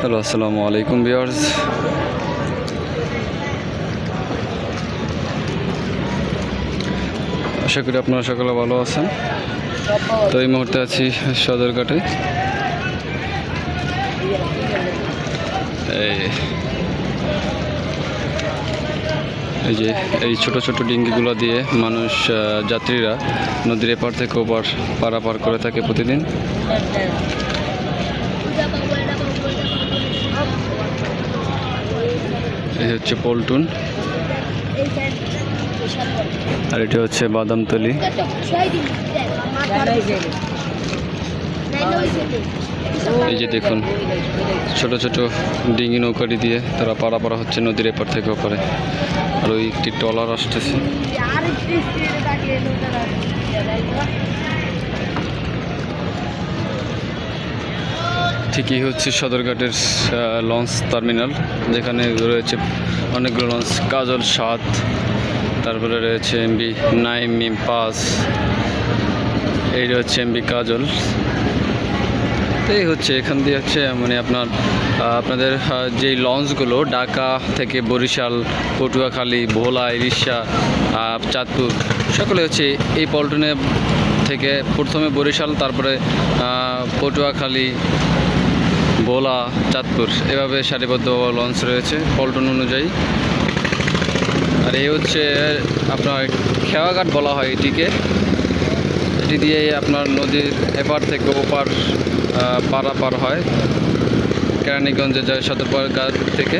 Hello আসসালামু আলাইকুম viewers আশা করি আপনারা সকলে ভালো আছেন। তো এই মুহূর্তে আছি সদরঘাটে। এই। এই যে এই ছোট ছোট ডিঙ্গিগুলো দিয়ে মানুষ যাত্রীরা নদীর এপার থেকে ওপার পারাপার করে থাকে প্রতিদিন। এই হচ্ছে পল্টুন। আর এটা হচ্ছে বাদামতলি। এই যে দেখুন, ছোট ছোট ডিঙি নৌকাটি দিয়ে তারা পারাপার হচ্ছে নদীর এপার থেকে ওপারে। আর ওই একটি ট্রলার আসতেছে। ঠিকই হচ্ছে সদরঘাটের লঞ্চ টার্মিনাল, যেখানে রয়েছে অনেকগুলো লঞ্চ, কাজল সাত, তারপরে রয়েছে এমবি নাইম পাস এই হচ্ছে এমবি কাজল। এই হচ্ছে, এখান দিয়ে হচ্ছে মানে আপনার আপনাদের যেই লঞ্চগুলো, ঢাকা থেকে বরিশাল, পটুয়াখালী, ভোলা ইরিশা চাঁদপুর, সকলে হচ্ছে এই পল্টনে থেকে প্রথমে বরিশাল, তারপরে পটুয়াখালী, ভোলা, চাঁদপুর, এভাবে সারিবদ্ধ লঞ্চ রয়েছে পল্টন অনুযায়ী। আর এই হচ্ছে আপনার খেওয়াঘাট বলা হয় এটিকে। এটি দিয়ে আপনার নদীর এপার থেকে ওপার পারাপার হয়। কেরানীগঞ্জে যায় সদরপাড় থেকে।